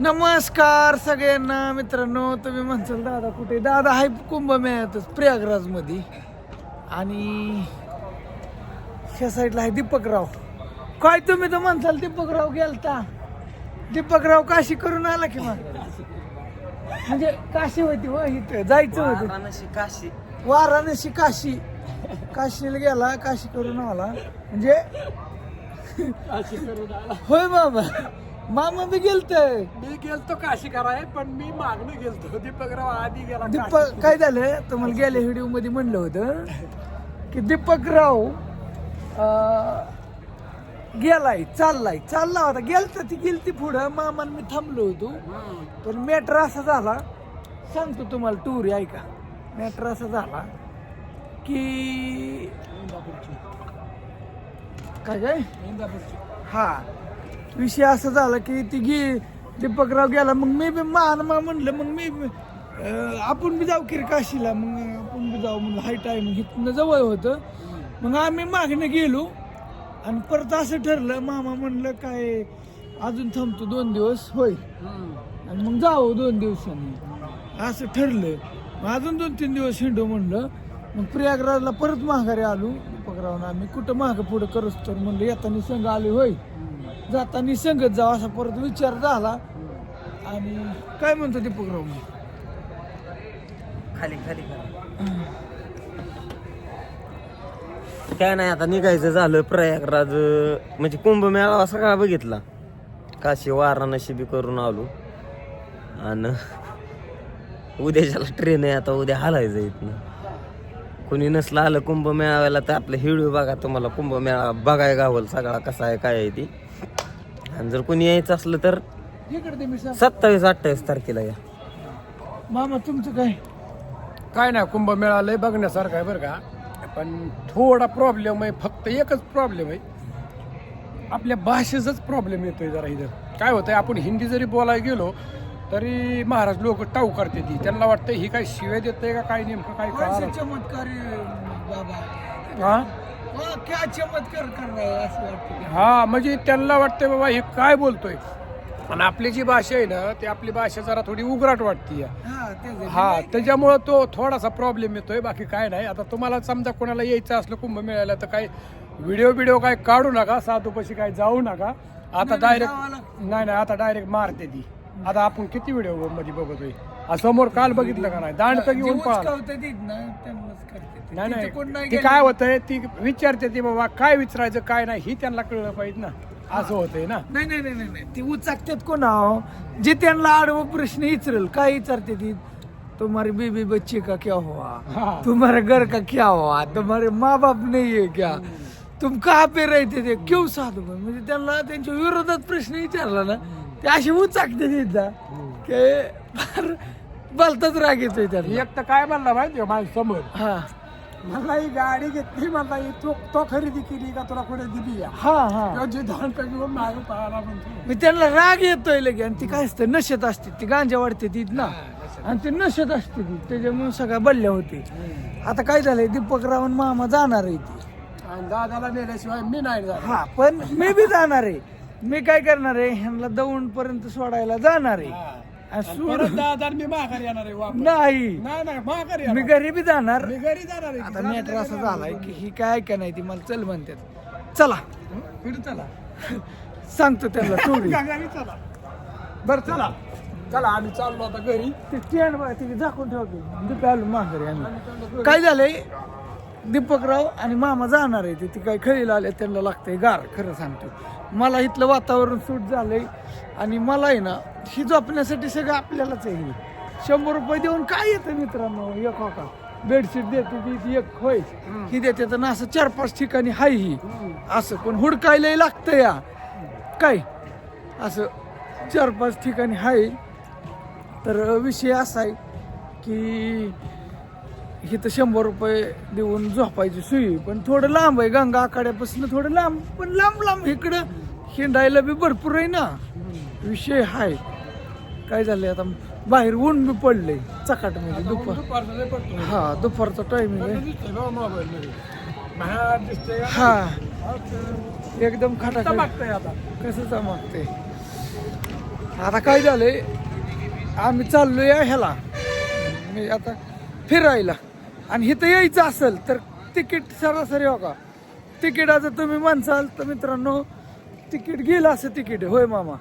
नमस्कार सगळ्यांना मित्रांनो तुम्ही म्हणसाल दादा कुठे? दादा आहे कुंभमेळ्यातच प्रयागराजमध्ये आणि ह्या साईडला आहे दीपकराव. काय तुम्ही तर म्हणसाल दीपकराव गेलता. दीपकराव काशी करून आला की मग? म्हणजे काशी होती हो इथं जायचं होतं. वाराणसी काशी. वाराणसी काशी. काशीला गेला काशी करून आला. म्हणजे होय बाबा. मामा बी गेलतय. मी गेलतो काशी कराय पण मी मागणं गेलतो. दीपकराव आधी गेला दीपक काय झालं? तुम्हाला गेल्या व्हिडिओमध्ये म्हणलं होतं की दीपकराव अं, गेलाय चाललाय. चालला होता. गेलता ती गेलती पुढं. मामान मी थांबलो होतो. पण मॅटर असा झाला. सांगतो तुम्हाला टूर ऐका. मॅटर असा झाला की काय काय? हा. विषय असा झाला की ती गे दीपकराव गेला मग मी बी मान मा म्हणलं मग मी आपण बी जाऊ किरकाशीला काशीला. मग आपण बी जाऊ म्हणलं हाय टाईम इथनं जवळ होतं. मग आम्ही मागणं गेलो आणि परत असं ठरलं मामा म्हणलं काय अजून थांबतो दोन दिवस होय. आणि मग जाऊ दोन दिवसांनी. असं ठरलं. मग अजून दोन तीन दिवस हिंडो म्हणलं. मग प्रयागराजला परत माघारी आलो. दीपकरावनं आम्ही कुठं मागं पुढं करत तर म्हणलं येताना संघ आले होय. जाताना संगत जावा असा परत विचार झाला. आणि काय म्हणतो दीपकराव? मग खाली खाली खाली. काय नाही आता निघायचं झालं प्रयागराज म्हणजे कुंभमेळा सगळा बघितला. काशी वाराणसी बी करून आलो. आणि उद्याच्याला ट्रेन आहे आता उद्या हालायचं इथनं. कोणी नसलं आलं कुंभमेळाव्याला तर आपलं हिडू बघा तुम्हाला कुंभमेळा बघाय गावल सगळा कसा आहे काय आहे ती. आणि जर कोणी यायचं असलं तर इकडे मी सांग सत्तावीस अठ्ठावीस तारखेला या. मामा तुमचं काय? काय नाही कुंभमेळा लय बघण्यासारखं आहे बरं का. पण थोडा प्रॉब्लेम आहे फक्त एकच प्रॉब्लेम आहे. आपल्या भाषेचाच प्रॉब्लेम येतोय जरा इथं. काय होतंय आपण हिंदी जरी बोलायला गेलो तरी महाराज लोक टाऊ करते ती. त्यांना वाटतं ही काय शिवाय देते का काय नेमकं काय कळालं चमत्कारी बाबा. हा? क्या चमत्कार है असं वाटतं की. हा म्हणजे त्यांना वाटतंय बाबा हे काय बोलतोय. आणि आपली जी भाषा आहे ना ती आपली भाषा जरा थोडी उघराट वाटते हा तेच आहे. हा त्याच्यामुळं तो थोडासा प्रॉब्लेम येतोय बाकी काय नाही. आता तुम्हाला समजा कोणाला यायचं असलं कुंभ मिळायला तर काय व्हिडिओ व्हिडिओ काय काढू नका साधूपाशी काय जाऊ नका. आता जावं डायरेक्ट नाही नाही आता डायरेक्ट मारते ती. आता आपण किती व्हिडिओमध्ये बघतोय? समोर काल बघितलं का नाही? दांड तर जे घेऊन पळाला उचकावतं तीच ना, त्यांनाच करते ते. नाही नाही. ती. काय होतंय? ती विचारते ती बाबा काय विचारायचं काय नाही? ही त्यांना कळलं पाहिजे ना. असं होतंय ना. नाही नाही नाही नाही ती उचाकतात कोण आहो जे त्यांना आडवं प्रश्न विचारेल काय विचारते ती? तुम्हारी बीबी बच्चे का क्या हुआ. तुम्हारे घर का क्या हुआ? तुम्हारे माँ बाप नहीं है क्या? तुम कहाँ पे रहते थे? क्यों साधू म्हणजे त्यांना त्यांच्या विरोधात प्रश्न विचारला ना. ते असे उचाकते तिथं की फार बोलताच राग येतोय त्यांना एक तर काय म्हणला माहिती माझ्यासमोर हा. मला ही गाडी घेतली मला ही तो तो खरेदी केली का तुला कुठे दिली या? हा हा. जे धान मागे म्हणतो. मी त्यांना राग येतोय लगे आणि ती काय असतं नशेत असते. ती गांजा वाढते ती ना. आणि ती नशेत असते ती. त्याच्यामुळे सगळ्या बल्ल्या होते. आता काय झालंय दीपकराव आणि मामा जाणार आहे ती. आणि दादाला नेल्याशिवाय मी नाही जाणार. हा पण मी बी जाणार आहे. मी काय करणार आहे ह्यांना दौंड पर्यंत सोडायला जाणार आहे. परत दादा आणि मी माघारी येणार आहे वापस. नाही. नाही नाही माघारी मी येणार. घरी बी जाणार. मी घरी जाणार आहे. आता मॅटर असा झालाय की ही काय का नाही ती मला चल म्हणतात. चला. फिर चला. सांगतो त्यांना स्टोरी घरी चला. बर चला. चला. आम्ही चाललो आता घरी. ते स्टँड बघा तिथे झाकून ठेवतो. दुपारी आलो माघारी आम्ही. काय झालंय? दीपकराव आणि मामा जाणार आहे. ते काय खळीला आले त्यांना लागतंय गार खरं सांगतो. मला इथलं वातावरण सूट झालंय. आणि मला आहे ना ही झोपण्यासाठी सगळं आपल्यालाच आहे. शंभर रुपये देऊन काय येतं मित्रांनो? एक हो का? बेडशीट देते ती ती एक होय. ही देते तर असं चार पाच ठिकाणी हाय ही. असं पण हुडकायला लागतं या. काय? असं चार पाच ठिकाणी हाय. तर विषय असा आहे की इथं शंभर रुपये देऊन झोपायची सुई पण थोडं लांब आहे. गंगा आखाड्यापासून थोडं लांब पण लांब लांब इकडं हिंडायला बी भरपूर आहे ना. विषय हाय. काय झालंय आता? बाहेर ऊन बी पडलंय. चकाट म्हणजे दुपार. हा दुपारचा टायमिंग आहे? हा. एकदम खटा कसं चमकते आता काय झालंय? आम्ही चाललोय ह्याला. मी आता फिरायला. आणि इथं यायचं असेल तर तिकीट सरासरी हो का तिकिटाचं तुम्ही म्हणसाल तर मित्रांनो तिकीट गेलं असं तिकीट. होय मामा.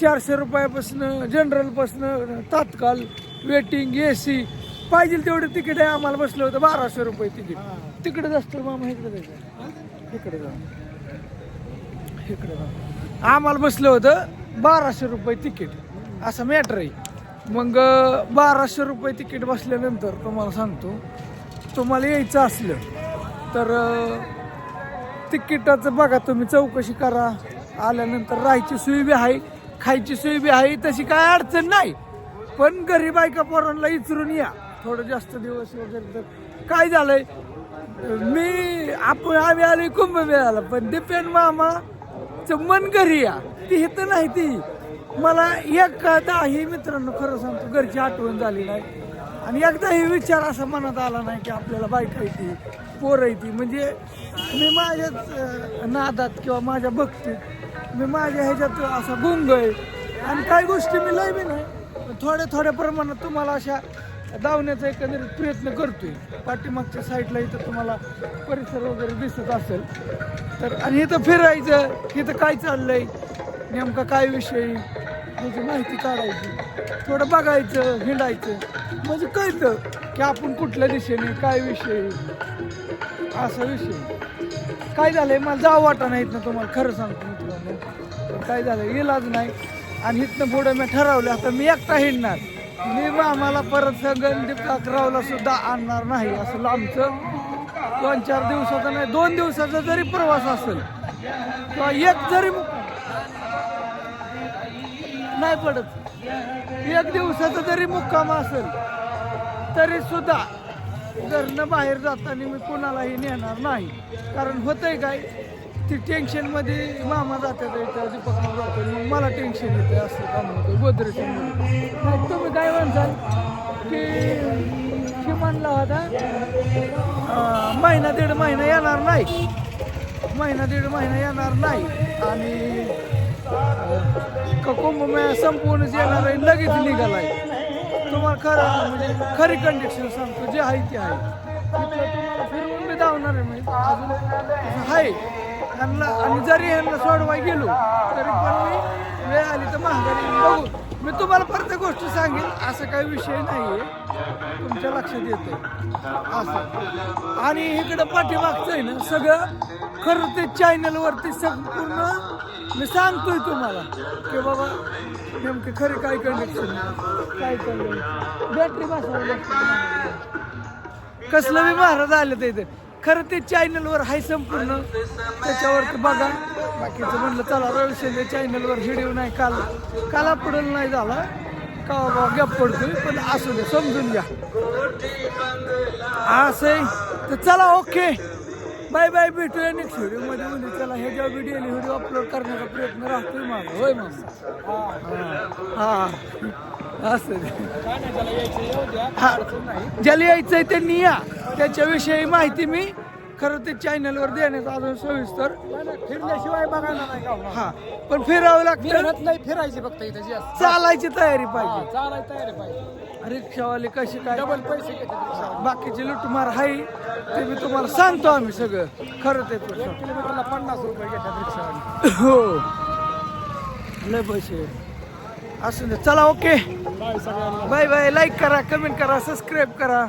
चारशे रुपयापासून जनरलपासून तात्काळ वेटिंग ए सी पाहिजे तेवढं तिकीट आहे आम्हाला बसलं होतं बाराशे रुपये तिकीट. तिकडे असतं मामा इकडे जायचं. इकडे जा. इकडे जा. आम्हाला बसलं होतं बाराशे रुपये तिकीट. असं मॅटर आहे. मग बाराशे रुपये तिकीट बसल्यानंतर तुम्हाला सांगतो तुम्हाला यायचं असलं तर तिकिटाचं बघा तुम्ही चौकशी करा. आल्यानंतर राहायची सोय बी आहे खायची सोय बी आहे तशी काय अडचण नाही. पण गरीब बायका पोरांना इचरून या. थोडं जास्त दिवस वगैरे तर काय झालंय? मी आपण आम्ही आलोय कुंभमेळाला पण दिपेन मामाचं मन घरी या. ती तर नाही ती. मला एकदा ही मित्रांनो खरं सांगतो घरची आठवण झाली नाही. आणि एकदाही विचार असा मनात आला नाही की आपल्याला बायका येते पोरं येते म्हणजे मी माझ्याच नादात किंवा माझ्या भक्तीत मी माझ्या ह्याच्यात असा गुंग आहे. आणि काही गोष्टी मी लय बी नाही थोड्या थोड्या प्रमाणात तुम्हाला अशा धावण्याचा एकंदरीत प्रयत्न करतोय. पाठीमागच्या साईडला इथं तुम्हाला परिसर वगैरे दिसत असेल. तर आणि इथं फिरायचं इथं काय चाललंय नेमका काय विषय त्याची माहिती काढायची थोडं बघायचं हिंडायचं. म्हणजे कळतं की आपण कुठल्या दिशेने काय विषय असा विषय. काय झालंय? मला जावं वाटा नाहीत ना तुम्हाला खरं सांगतो मित्रांनो. काय झालं इलाज नाही. आणि इथनं पुढे मी ठरवलं आता मी एकटा हिंडणार. मी आम्हाला परत संगणदीप काकरावला सुद्धा आणणार नाही असं लांबचं. दोन चार दिवसाचा नाही दोन दिवसाचा जरी प्रवास असेल किंवा एक जरी नाही पडत. एक दिवसाचा जरी मुक्काम असेल तरी सुद्धा घरनं बाहेर जाताना मी कोणालाही नेणार नाही. कारण होतंय काय ती टेन्शनमध्ये मामा जातात इथं दीपक जातो. मग मला टेन्शन येते असं काम होतं गोदरेज मग तुम्ही काय म्हणसाल की की म्हणला होता महिना दीड महिना येणार नाही. महिना दीड महिना येणार नाही. आणि कुंभमेळा संपूर्णच येणार आहे लगेच निघालाय. तुम्हाला खरं म्हणजे खरी कंडिशन सांगतो जे आहे ते आहे. तुम्हाला फिरवून बी धावणार आहे मी अजून आहे. यांना आणि जरी यांना सोडवाय गेलो तरी पण मी वेळ आली तर महागारी बघू. मी तुम्हाला प्रत्येक गोष्ट सांगेन असं काही विषय नाही आहे तुमच्या लक्षात येते असं. आणि इकडं पाठीमागचं आहे ना सगळं खरं ते चॅनलवरती संपूर्ण मी सांगतोय तुम्हाला की बाबा नेमके खरे काय कंडिशन काय चाललंय बॅटरी बसवायला कसलं बी महाराज आलं ते इथे. खरं ते चॅनलवर आहे संपूर्ण. त्याच्यावरती बघा. बाकीचं म्हणलं चला रवी शिंदे चॅनलवर व्हिडिओ नाही काल काला पुढं नाही झाला. का बाबा गप पडतोय पण असू दे समजून घ्या. असं आहे. तर चला ओके बाय बाय भेटूया नेक्स्ट व्हिडिओमध्ये. म्हणजे चला ह्याच्या व्हिडिओ व्हिडिओ अपलोड करण्याचा प्रयत्न राहतोय माझा. होय मग हा. हा. असं. त्याला यायचं हा. ज्याला यायचंय त्यांनी या. त्याच्याविषयी माहिती मी. खरं ते चॅनलवर देण्यात अजून सविस्तर. फिरल्याशिवाय बघायला नाही? हा. पण फिरावं लागतं. नाही फिरायची फक्त इथं. चालायची तयारी पाहिजे. चालायला तयारी पाहिजे. रिक्षावाले कसे काय? डबल पैसे. बाकीचे लुटमार आहे ते मी तुम्हाला सांगतो आम्ही सगळं. खरं ते किलोमीटरला पन्नास रुपये घेतात रिक्षावाले. हो. लय पैसे. असू दे. चला ओके. बाय बाय लाईक करा कमेंट करा सबस्क्राईब करा.